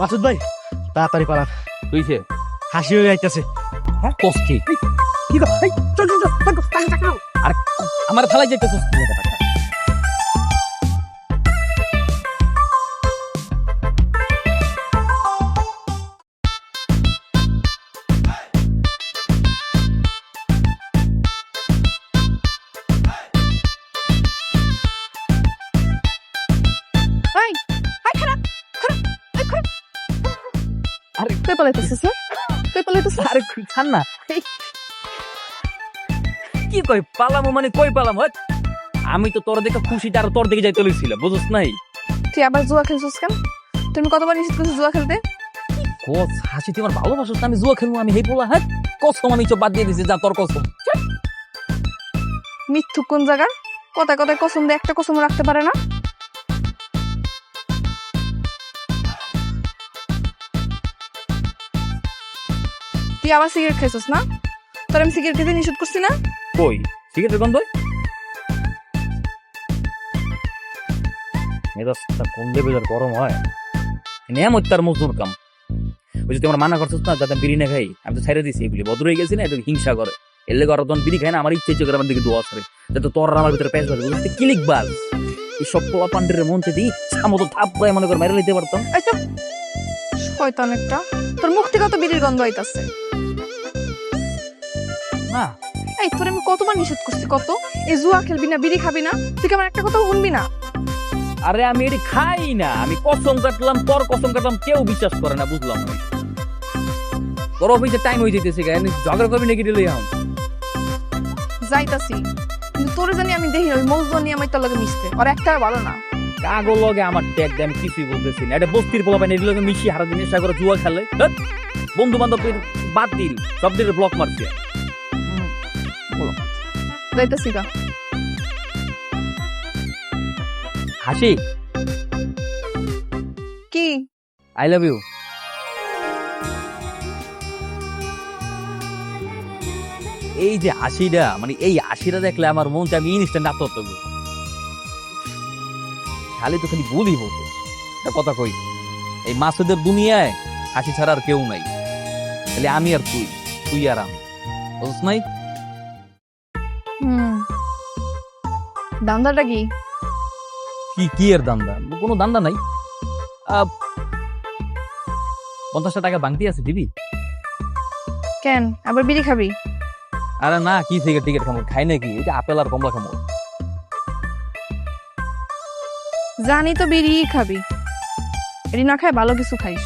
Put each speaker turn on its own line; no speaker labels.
মাসুদ ভাই তাড়াতাড়ি পালান।
বুঝছে
হাসি হয়ে যাইতেছে।
হ্যাঁ? কষ্টি।
কি চল চল চল টাকা, টাকা, টাকা।
আর আমার ফেলাই যেতে আরে
কই পালাইতেছিস কই পালাইতেছিস
আরে ছাড় না কি কই পালামো মানে কই পালাম? হট আমি তো তোর দেখে খুশি আর তোর দিকে যাইতে লইছিলাম বুঝছ নাই?
তুই আবার জুয়া খেলছিস কেন? তুমি কতবার নিষেধ করছিস জুয়া খেলতে?
কস হাসি তুই আমার ভালোবাসো আমি জুয়া খেলব আমি হেই পোলা হ্যাঁ? কসম আমি চোখ বাদ দিয়ে দিছি যা তোর কসম।
মিথ্যুক কোন জায়গা কথায় কথায় কসম দিয়ে একটা কসম রাখতে পারে না? তুই আবার সিগারেট খাইছিস না? তোর আমি সিগারেট খেতে নিষেধ করছি না?
কই? সিগারেটের গন্ধ মেজাজটা কোন লেভেলের গরম হয়? নেয়ামত তার মজদুর কাম। ওই যে তোমার মানা করছিস না যাতে বিড়ি না খাই? আমি তো ছেড়ে দিছি এগুলি। বদর হয়ে গেছি না এটা হিংসা করে। এর লেগে ওরা তখন বিড়ি খায় না আমার ইচ্ছে ইচ্ছে আমার দিকে দোয়া করে। যাতে তোর আমার ভিতরে প্যাঁচ বাজবে বুঝতে কি লিখবাল এই সব পোলা পান্ডের মনতে দিই সামতো থাপ করে মনে করে মেরে নিতে পারতাম।
শয়তান একটা। তোর মুখ থেকে তো বিড়ির গন্ধ আইতাছে।
না।
এই তোর আমি কতবার নিষেধ করছি কত? এই জুয়া খেলবি না বিড়ি খাবি না তুই আমার একটা কথা শুনবি না?
আরে আমি এটি খাই না আমি কসম কাটলাম তোর কসম কাটলাম কেউ বিশ্বাস করে না বুঝলাম না। তোর অফিসে টাইম হয়ে যেতেছে কেন ঝগড়া করবি নাকি দিলে এখন
যাইতাছি কিন্তু তোরে জানি আমি দেখি ওই নিয়ে আমার তোর লগে মিশতে আর একটা ভালো না।
কাগজ লগে আমার ট্যাগ দেয় আমি কিছুই বলতেছি না এটা বস্তির পোলা পাই এগুলোকে মিশিয়ে হারা দিন নেশা করে জুয়া খেলে বন্ধু বান্ধব বাদ দিল সব দিকে ব্লক মারছে।
যাইতাছি গা।
হাসি?
কি?
আই লাভ ইউ এই যে হাসিটা মানে এই হাসিটা দেখলে আমার মনটা আমি ইনস্ট্যান্ট আত্মহত্যা করি। খালি তো খালি বলি বলতো একটা কথা কই এই মাসুদের দুনিয়ায় হাসি ছাড়া আর কেউ নাই। তাহলে আমি আর তুই তুই আর আমি। বুঝছ নাই?
হুম। দান্দাটা কি?
কি কি এর দান্দা? কোনো দান্দা নাই। পঞ্চাশটা টাকা বাংতি আছে দিবি?
কেন? আবার বিড়ি খাবি?
আরে না কি থেকে টিকিট খামো? খাই নাকি এটা আপেল আর কমলা খামো।
জানি তো বিড়ি খাবি। এটি না খায় ভালো কিছু খাইস।